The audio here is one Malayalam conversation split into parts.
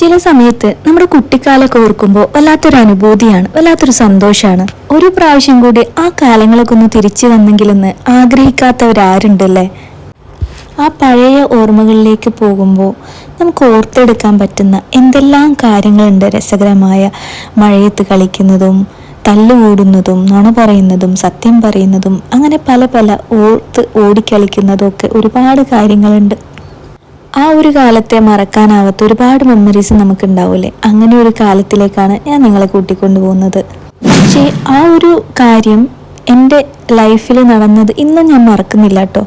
ചില സമയത്ത് നമ്മുടെ കുട്ടിക്കാലൊക്കെ ഓർക്കുമ്പോൾ വല്ലാത്തൊരു അനുഭൂതിയാണ് വല്ലാത്തൊരു സന്തോഷമാണ് ഒരു പ്രാവശ്യം കൂടി ആ കാലങ്ങളൊക്കെ ഒന്ന് തിരിച്ചു വന്നെങ്കിലെന്ന് ആഗ്രഹിക്കാത്തവരാരുണ്ടല്ലേ? ആ പഴയ ഓർമ്മകളിലേക്ക് പോകുമ്പോൾ നമുക്ക് ഓർത്തെടുക്കാൻ പറ്റുന്ന എന്തെല്ലാം കാര്യങ്ങളുണ്ട് രസകരമായ മഴയത്ത് കളിക്കുന്നതും തല്ലുകൂടുന്നതും നുണ പറയുന്നതും സത്യം പറയുന്നതും അങ്ങനെ പല പല ഓർത്ത് ഓടിക്കളിക്കുന്നതും ഒക്കെ ഒരുപാട് കാര്യങ്ങളുണ്ട്. ആ ഒരു കാലത്തെ മറക്കാനാവാത്ത ഒരുപാട് മെമ്മറീസ് നമുക്ക് ഉണ്ടാവില്ലേ അങ്ങനെ ഒരു കാലത്തിലേക്കാണ് ഞാൻ നിങ്ങളെ കൂട്ടിക്കൊണ്ടു പോകുന്നത് പക്ഷേ ആ ഒരു കാര്യം എന്റെ ലൈഫിൽ നടന്നത് ഇന്നും ഞാൻ മറക്കുന്നില്ല കേട്ടോ.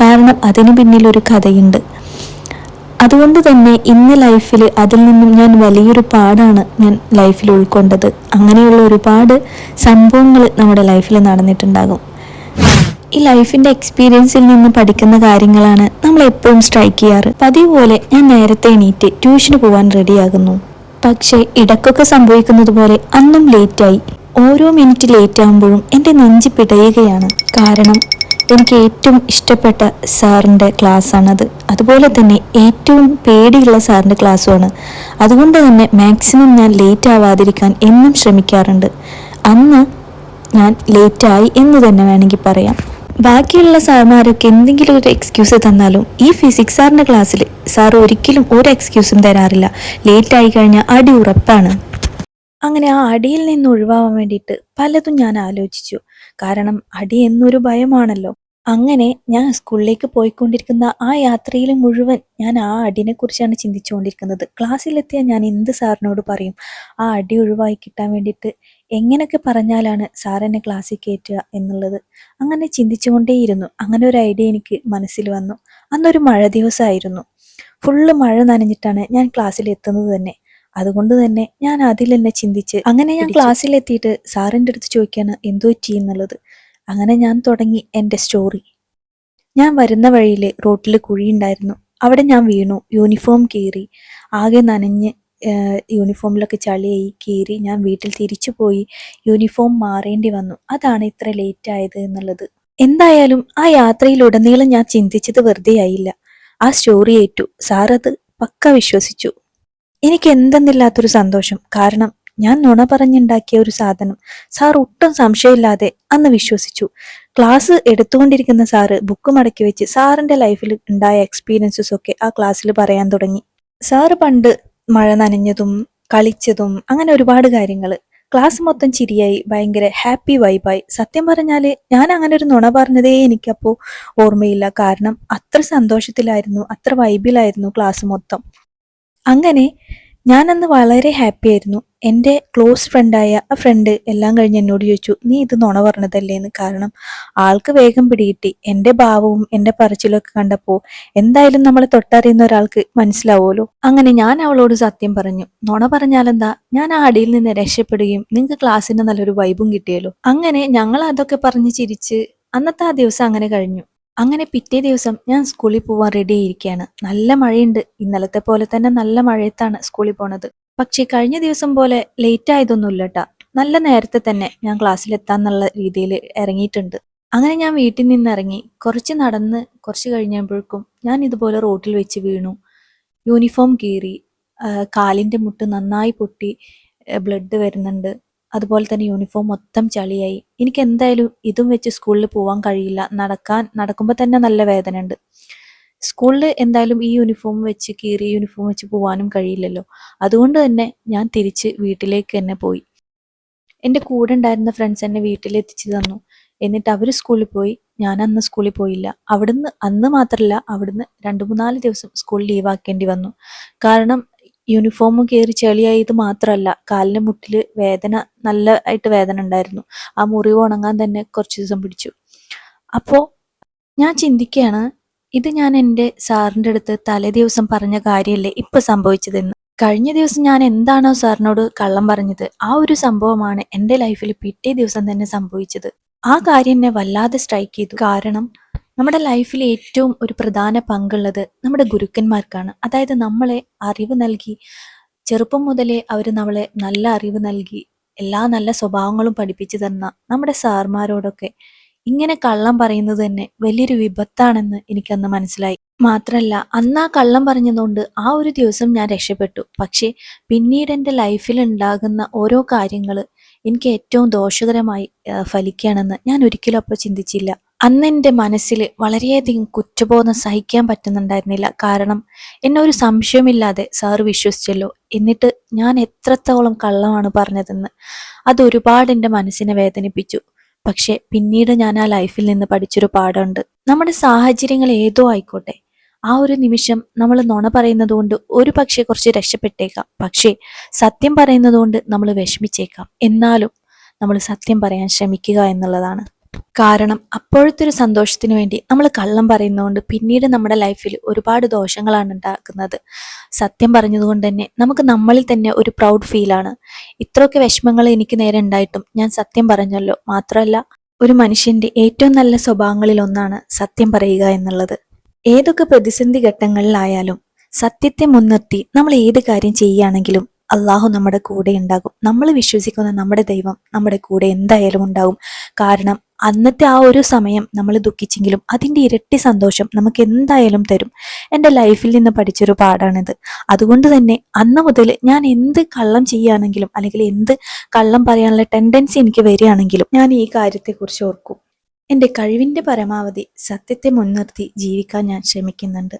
കാരണം അതിന് പിന്നിൽ ഒരു കഥയുണ്ട്. അതുകൊണ്ട് തന്നെ ഇന്ന് ലൈഫിൽ അതിൽ നിന്നും ഞാൻ വലിയൊരു പാടാണ് ഞാൻ ലൈഫിൽ ഉൾക്കൊണ്ടത്. അങ്ങനെയുള്ള ഒരുപാട് സംഭവങ്ങൾ നമ്മുടെ ലൈഫിൽ നടന്നിട്ടുണ്ടാകും. ഈ ലൈഫിന്റെ എക്സ്പീരിയൻസിൽ നിന്ന് പഠിക്കുന്ന കാര്യങ്ങളാണ് നമ്മൾ എപ്പോഴും സ്ട്രൈക്ക് ചെയ്യാറ്. പതിവ് പോലെ ഞാൻ നേരത്തെ എണീറ്റ് ട്യൂഷന് പോകാൻ റെഡിയാകുന്നു പക്ഷേ ഇടക്കൊക്കെ സംഭവിക്കുന്നത് പോലെ അന്നും ലേറ്റായി ഓരോ മിനിറ്റ് ലേറ്റ് ആകുമ്പോഴും എന്റെ നെഞ്ച് പിടയുകയാണ്. കാരണം എനിക്ക് ഏറ്റവും ഇഷ്ടപ്പെട്ട സാറിന്റെ ക്ലാസ്സാണത് അതുപോലെ തന്നെ ഏറ്റവും പേടിയുള്ള സാറിന്റെ ക്ലാസ്സുമാണ് അതുകൊണ്ട് തന്നെ മാക്സിമം ഞാൻ ലേറ്റ് ആവാതിരിക്കാൻ എന്നും ശ്രമിക്കാറുണ്ട്. അന്ന് ഞാൻ ലേറ്റായി എന്ന് തന്നെ വേണമെങ്കിൽ പറയാം. ബാക്കിയുള്ള സാർമാരൊക്കെ എന്തെങ്കിലും ഒരു എക്സ്ക്യൂസ് തന്നാലും ഈ ഫിസിക്സ് സാറിന്റെ ക്ലാസ്സിൽ സാർ ഒരിക്കലും ഒരു എക്സ്ക്യൂസും തരാറില്ല. ലേറ്റ് ആയി കഴിഞ്ഞാൽ അടി ഉറപ്പാണ്. അങ്ങനെ ആ അടിയിൽ നിന്ന് ഒഴിവാവാൻ വേണ്ടിയിട്ട് പലതും ഞാൻ ആലോചിച്ചു. കാരണം അടി എന്നൊരു ഭയമാണല്ലോ. അങ്ങനെ ഞാൻ സ്കൂളിലേക്ക് പോയിക്കൊണ്ടിരിക്കുന്ന ആ യാത്രയിൽ മുഴുവൻ ഞാൻ ആ അടിനെ കുറിച്ചാണ് ചിന്തിച്ചുകൊണ്ടിരിക്കുന്നത്. ക്ലാസ്സിലെത്തിയ ഞാൻ എന്ത് സാറിനോട് പറയും? ആ അടി ഒഴിവായി കിട്ടാൻ വേണ്ടിയിട്ട് എങ്ങനെയൊക്കെ പറഞ്ഞാലാണ് സാർ എന്നെ ക്ലാസ്സിൽ കയറ്റുക എന്നുള്ളത്. അങ്ങനെ ചിന്തിച്ചുകൊണ്ടേയിരുന്നു. അങ്ങനെ ഒരു ഐഡിയ എനിക്ക് മനസ്സിൽ വന്നു. അന്നൊരു മഴ ദിവസമായിരുന്നു. ഫുള്ള് മഴ നനഞ്ഞിട്ടാണ് ഞാൻ ക്ലാസ്സിൽ എത്തുന്നത് തന്നെ. അതുകൊണ്ട് തന്നെ ഞാൻ അതിൽ തന്നെ ചിന്തിച്ച് അങ്ങനെ ഞാൻ ക്ലാസ്സിലെത്തിയിട്ട് സാറിന്റെ അടുത്ത് ചോദിക്കാണ് എന്തോ ചെയ്യുന്നുള്ളത് എന്നുള്ളത്. അങ്ങനെ ഞാൻ തുടങ്ങി എന്റെ സ്റ്റോറി. ഞാൻ വരുന്ന വഴിയിൽ റോട്ടിൽ കുഴിയുണ്ടായിരുന്നു. അവിടെ ഞാൻ വീണു യൂണിഫോം കീറി. ആകെ നനഞ്ഞ് യൂണിഫോമിലൊക്കെ ചളിയായി കീറി ഞാൻ വീട്ടിൽ തിരിച്ചു പോയി യൂണിഫോം മാറേണ്ടി വന്നു. അതാണ് ഇത്ര ലേറ്റ് ആയത് എന്നുള്ളത്. എന്തായാലും ആ യാത്രയിലുടനീളം ഞാൻ ചിന്തിച്ചത് വെറുതെ ആയില്ല ആ സ്റ്റോറി ഏറ്റു. സാർ അത് പക്ക വിശ്വസിച്ചു. എനിക്ക് എന്തെന്നില്ലാത്തൊരു സന്തോഷം. കാരണം ഞാൻ നുണ പറഞ്ഞുണ്ടാക്കിയ ഒരു സാധനം. സാർ ഒട്ടും സംശയമില്ലാതെ അന്ന് വിശ്വസിച്ചു. ക്ലാസ് എടുത്തുകൊണ്ടിരിക്കുന്ന സാറ് ബുക്ക് മടക്കി വെച്ച് സാറിന്റെ ലൈഫിൽ ഉണ്ടായ എക്സ്പീരിയൻസസ് ഒക്കെ ആ ക്ലാസ്സിൽ പറയാൻ തുടങ്ങി. സാറ് പണ്ട് മഴ നനഞ്ഞതും കളിച്ചതും അങ്ങനെ ഒരുപാട് കാര്യങ്ങൾ. ക്ലാസ് മൊത്തം ചിരിയായി ഭയങ്കര ഹാപ്പി വൈബായി സത്യം പറഞ്ഞാൽ ഞാൻ അങ്ങനെ ഒരു നുണ പറഞ്ഞതേ എനിക്കപ്പോ ഓർമ്മയില്ല. കാരണം അത്ര സന്തോഷത്തിലായിരുന്നു അത്ര വൈബിലായിരുന്നു ക്ലാസ് മൊത്തം. അങ്ങനെ ഞാനന്ന് വളരെ ഹാപ്പി ആയിരുന്നു. എന്റെ ക്ലോസ് ഫ്രണ്ടായ ആ ഫ്രണ്ട് എല്ലാം കഴിഞ്ഞ് എന്നോട് ചോദിച്ചു നീ ഇത് നുണ പറഞ്ഞതല്ലേ എന്ന് കാരണം ആൾക്ക് വേഗം പിടികിട്ടി. എന്റെ ഭാവവും എന്റെ പറച്ചിലൊക്കെ കണ്ടപ്പോൾ എന്തായാലും നമ്മളെ തൊട്ടറിയുന്ന ഒരാൾക്ക് മനസ്സിലാവുമല്ലോ. അങ്ങനെ ഞാൻ അവളോട് സത്യം പറഞ്ഞു. നുണ പറഞ്ഞാലെന്താ? ഞാൻ ആ അടിയിൽ നിന്ന് രക്ഷപ്പെടുകയും നിങ്ങൾക്ക് ക്ലാസ്സിന് നല്ലൊരു വൈബും കിട്ടിയല്ലോ. അങ്ങനെ ഞങ്ങൾ അതൊക്കെ പറഞ്ഞ് ചിരിച്ച് അന്നത്തെ ആ ദിവസം അങ്ങനെ കഴിഞ്ഞു. അങ്ങനെ പിറ്റേ ദിവസം ഞാൻ സ്കൂളിൽ പോവാൻ റെഡി ആയിരിക്കുകയാണ് നല്ല മഴയുണ്ട്. ഇന്നലത്തെ പോലെ തന്നെ നല്ല മഴയത്താണ് സ്കൂളിൽ പോണത്. പക്ഷേ കഴിഞ്ഞ ദിവസം പോലെ ലേറ്റ് ആയതൊന്നുമില്ല കേട്ടാ നല്ല നേരത്തെ തന്നെ ഞാൻ ക്ലാസ്സിലെത്താന്നുള്ള രീതിയിൽ ഇറങ്ങിയിട്ടുണ്ട്. അങ്ങനെ ഞാൻ വീട്ടിൽ നിന്ന് ഇറങ്ങി. കുറച്ച് നടന്ന് കുറച്ച് കഴിഞ്ഞപ്പോഴേക്കും ഞാൻ ഇതുപോലെ റോട്ടിൽ വെച്ച് വീണു. യൂണിഫോം കീറി കാലിന്റെ മുട്ട് നന്നായി പൊട്ടി ബ്ലഡ് വരുന്നുണ്ട്. അതുപോലെ തന്നെ യൂണിഫോം മൊത്തം ചളിയായി. എനിക്ക് എന്തായാലും ഇതും വെച്ച് സ്കൂളിൽ പോവാൻ കഴിയില്ല. നടക്കാൻ നടക്കുമ്പോൾ തന്നെ നല്ല വേദന ഉണ്ട്. സ്കൂളിൽ എന്തായാലും ഈ യൂണിഫോം വെച്ച് കീറി യൂണിഫോം വെച്ച് പോവാനും കഴിയില്ലല്ലോ. അതുകൊണ്ട് തന്നെ ഞാൻ തിരിച്ച് വീട്ടിലേക്ക് തന്നെ പോയി. എന്റെ കൂടെ ഉണ്ടായിരുന്ന ഫ്രണ്ട്സ് എന്നെ വീട്ടിലെത്തിച്ചു തന്നു. എന്നിട്ട് അവർ സ്കൂളിൽ പോയി. ഞാൻ അന്ന് സ്കൂളിൽ പോയില്ല. അവിടുന്ന് അന്ന് മാത്രമല്ല അവിടുന്ന് രണ്ട് മൂന്നാൽ ദിവസം സ്കൂൾ ലീവാക്കേണ്ടി വന്നു. കാരണം യൂണിഫോം കയറി ചെളിയായത് മാത്രമല്ല കാലിന്റെ മുട്ടിൽ വേദന നല്ല ആയിട്ട് വേദന ഉണ്ടായിരുന്നു. ആ മുറിവ് ഉണങ്ങാൻ തന്നെ കുറച്ച് ദിവസം പിടിച്ചു. അപ്പോൾ ഞാൻ ചിന്തിക്കുകയാണ് ഇത് ഞാൻ എന്റെ സാറിന്റെ അടുത്ത് തലേ ദിവസം പറഞ്ഞ കാര്യമല്ലേ ഇപ്പൊ സംഭവിച്ചതെന്ന്. കഴിഞ്ഞ ദിവസം ഞാൻ എന്താണോ സാറിനോട് കള്ളം പറഞ്ഞത് ആ ഒരു സംഭവമാണ് എന്റെ ലൈഫിൽ പിറ്റേ ദിവസം തന്നെ സംഭവിച്ചത്. ആ കാര്യം എന്നെ വല്ലാതെ സ്ട്രൈക്ക് ചെയ്തു. കാരണം നമ്മുടെ ലൈഫിൽ ഏറ്റവും ഒരു പ്രധാന പങ്കുള്ളത് നമ്മുടെ ഗുരുക്കന്മാർക്കാണ്. അതായത് നമ്മളെ അറിവ് നൽകി ചെറുപ്പം മുതലേ അവർ നമ്മളെ നല്ല അറിവ് നൽകി എല്ലാ നല്ല സ്വഭാവങ്ങളും പഠിപ്പിച്ചു തന്ന നമ്മുടെ സാർമാരോടൊക്കെ ഇങ്ങനെ കള്ളം പറയുന്നത് തന്നെ വലിയൊരു വിപത്താണെന്ന് എനിക്കന്ന് മനസ്സിലായി. മാത്രല്ല അന്ന് ആ കള്ളം പറഞ്ഞതുകൊണ്ട് ആ ഒരു ദിവസം ഞാൻ രക്ഷപ്പെട്ടു. പക്ഷേ പിന്നീട് എന്റെ ലൈഫിൽ ഉണ്ടാകുന്ന ഓരോ കാര്യങ്ങൾ എനിക്ക് ഏറ്റവും ദോഷകരമായി ഫലിക്കുകയാണെന്ന് ഞാൻ ഒരിക്കലും അപ്പോൾ ചിന്തിച്ചില്ല. അന്ന് എന്റെ മനസ്സിൽ വളരെയധികം കുറ്റബോധം സഹിക്കാൻ പറ്റുന്നുണ്ടായിരുന്നില്ല. കാരണം എന്നെ ഒരു സംശയമില്ലാതെ സാറ് വിശ്വസിച്ചല്ലോ. എന്നിട്ട് ഞാൻ എത്രത്തോളം കള്ളമാണ് പറഞ്ഞതെന്ന്. അത് ഒരുപാട് എന്റെ മനസ്സിനെ വേദനിപ്പിച്ചു. പക്ഷെ പിന്നീട് ഞാൻ ആ ലൈഫിൽ നിന്ന് പഠിച്ചൊരു പാഠമുണ്ട്. നമ്മുടെ സാഹചര്യങ്ങൾ ഏതോ ആയിക്കോട്ടെ. ആ ഒരു നിമിഷം നമ്മൾ നുണ പറയുന്നത് കൊണ്ട് ഒരു പക്ഷേ കുറച്ച് രക്ഷപ്പെട്ടേക്കാം. പക്ഷേ സത്യം പറയുന്നത് കൊണ്ട് നമ്മൾ വിഷമിച്ചേക്കാം. എന്നാലും നമ്മൾ സത്യം പറയാൻ ശ്രമിക്കുക എന്നുള്ളതാണ്. കാരണം അപ്പോഴത്തെ ഒരു സന്തോഷത്തിന് വേണ്ടി നമ്മൾ കള്ളം പറയുന്നതുകൊണ്ട് പിന്നീട് നമ്മുടെ ലൈഫിൽ ഒരുപാട് ദോഷങ്ങളാണ് ഉണ്ടാക്കുന്നത്. സത്യം പറഞ്ഞതുകൊണ്ട് തന്നെ നമുക്ക് നമ്മളിൽ തന്നെ ഒരു പ്രൗഡ് ഫീലാണ് ഇത്രയൊക്കെ വിഷമങ്ങൾ എനിക്ക് നേരെ ഉണ്ടായിട്ടും ഞാൻ സത്യം പറഞ്ഞല്ലോ. മാത്രമല്ല ഒരു മനുഷ്യന്റെ ഏറ്റവും നല്ല സ്വഭാവങ്ങളിൽ ഒന്നാണ് സത്യം പറയുക എന്നുള്ളത്. ഏതൊക്കെ പ്രതിസന്ധി ഘട്ടങ്ങളിലായാലും സത്യത്തെ മുൻനിർത്തി നമ്മൾ ഏത് കാര്യം ചെയ്യുകയാണെങ്കിലും അള്ളാഹു നമ്മുടെ കൂടെ ഉണ്ടാകും. നമ്മൾ വിശ്വസിക്കുന്ന നമ്മുടെ ദൈവം നമ്മുടെ കൂടെ എന്തായാലും ഉണ്ടാകും. കാരണം അന്നത്തെ ആ ഒരു സമയം നമ്മൾ ദുഃഖിച്ചെങ്കിലും അതിന്റെ ഇരട്ടി സന്തോഷം നമുക്ക് എന്തായാലും തരും. എന്റെ ലൈഫിൽ നിന്ന് പഠിച്ചൊരു പാടാണിത് അതുകൊണ്ട് തന്നെ അന്ന് മുതൽ ഞാൻ എന്ത് കള്ളം ചെയ്യുകയാണെങ്കിലും അല്ലെങ്കിൽ എന്ത് കള്ളം പറയാനുള്ള ടെൻഡൻസി എനിക്ക് വരികയാണെങ്കിലും ഞാൻ ഈ കാര്യത്തെക്കുറിച്ച് ഓർക്കും. എന്റെ കഴിവിന്റെ പരമാവധി സത്യത്തെ മുൻനിർത്തി ജീവിക്കാൻ ഞാൻ ശ്രമിക്കുന്നുണ്ട്.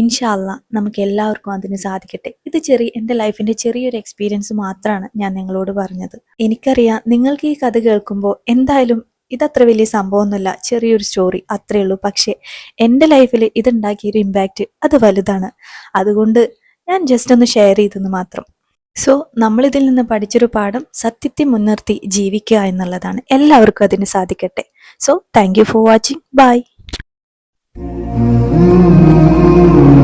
ഇൻഷാല്ല നമുക്ക് എല്ലാവർക്കും അതിന് സാധിക്കട്ടെ. ഇത് ചെറിയ എന്റെ ലൈഫിന്റെ ചെറിയൊരു എക്സ്പീരിയൻസ് മാത്രമാണ് ഞാൻ നിങ്ങളോട് പറഞ്ഞത്. എനിക്കറിയാം നിങ്ങൾക്ക് ഈ കഥ കേൾക്കുമ്പോൾ എന്തായാലും ഇതത്ര വലിയ സംഭവമൊന്നുമില്ല ചെറിയൊരു സ്റ്റോറി അത്രേ ഉള്ളൂ. പക്ഷേ എന്റെ ലൈഫിൽ ഇതുണ്ടാക്കിയൊരു ഇമ്പാക്റ്റ് അത് വലുതാണ്. അതുകൊണ്ട് ഞാൻ ജസ്റ്റ് ഒന്ന് ഷെയർ ചെയ്തെന്ന് മാത്രം. സോ നമ്മളിതിൽ നിന്ന് പഠിച്ചൊരു പാഠം സത്യത്തെ മുൻനിർത്തി ജീവിക്കുക എന്നുള്ളതാണ്. എല്ലാവർക്കും അതിന് സാധിക്കട്ടെ. So thank for watching bye Ooh.